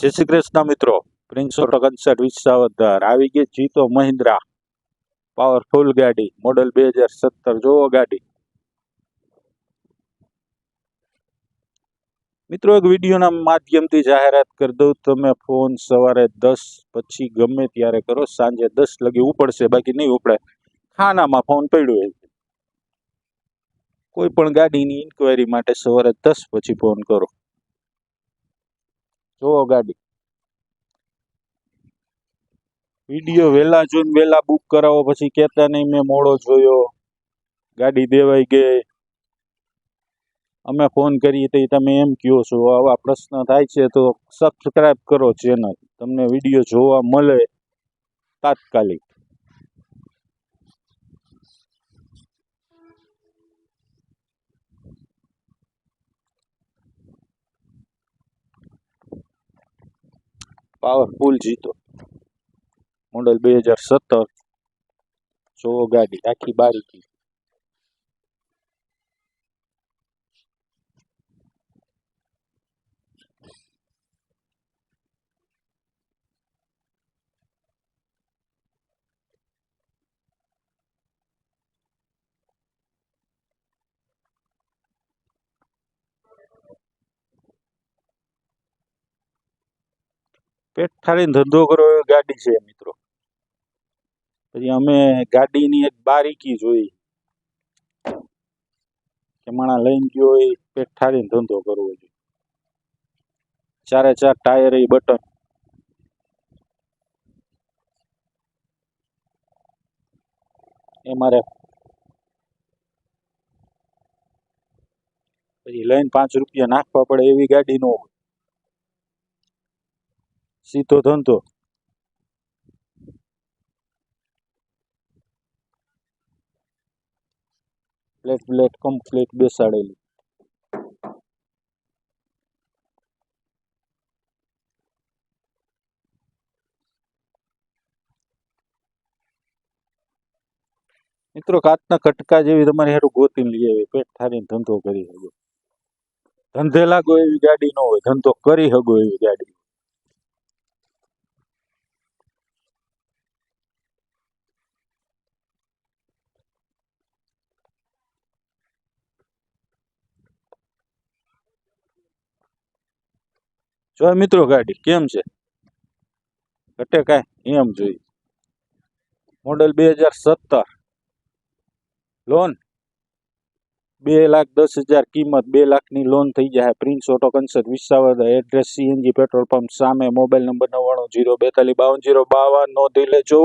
જય શ્રી કૃષ્ણ મિત્રો. Prince auto concert Visavadar આવી ગઈ જીતો મહિન્દ્રા. પાવરફુલ ગાડી. મોડલ બે હજાર સત્તર. જોવો ગાડી. મિત્રો, એક વિડીયોના માધ્યમથી જાહેરાત કરી દઉં. તમે ફોન સવારે દસ, પછી ગમે ત્યારે કરો. સાંજે દસ લગી ઉપડશે, બાકી નહીં ઉપડે. ખાનામાં ફોન પડ્યો હોય. કોઈ પણ ગાડીની ઇન્ક્વાયરી માટે સવારે દસ પછી ફોન કરો. જોવો ગાડી. વીડિયો વહેલા જોઈને વહેલા બુક કરાવો, પછી કહેતા નહીં મેં મોડો જોયો. ગાડી દેવાઈ ગઈ. અમે ફોન કરીએ તો તમે એમ કહો છો, આવા પ્રશ્ન થાય છે તો સબસ્ક્રાઈબ કરો ચેનલ તમને વીડિયો જોવા મળે તાત્કાલિક. પાવરફુલ જીતો. મોડલ બે હજાર સત્તર. જોવો ગાડી આખી બારીકી પેટ ઠારીને ધંધો કરો એવી ગાડી છે મિત્રો. પછી અમે ગાડીની એક બારીકી જોઈ. કે માણા લઈને ગયો હોય પેટ ઠારીને ધંધો કરવો જોઈએ ચારે ચાર ટાયર એ બટન. એ મારે પછી લઈને પાંચ રૂપિયા નાખવા પડે એવી ગાડી નો હોય. સીધો ધંધો. પ્લેટ પ્લેટ કમ્પ્લીટ બેસાડેલી. મિત્રો, કાચના કટકા જેવી તમારી હારું ગોતીને લઈ આવી પેટ થારીને ધંધો કરી શકો. ધંધે લાગો એવી ગાડી ન હોય, ધંધો કરી શકો એવી ગાડી. જો મિત્રો ગાડી, કેમ છે? ઘટે કાંઈ, એમ જોઈ મોડલ બે હજાર સત્તર. લોન? બે લાખ દસ હજાર કિંમત, બે લાખની લોન થઈ જાય. Prince auto concert Visavadar address, CNG petrol pump, સામે મોબાઈલ નંબર નવ્વાણું, જીરો બેતાલીસ, બાવન, જીરો બાવન, નોંધી લેજો.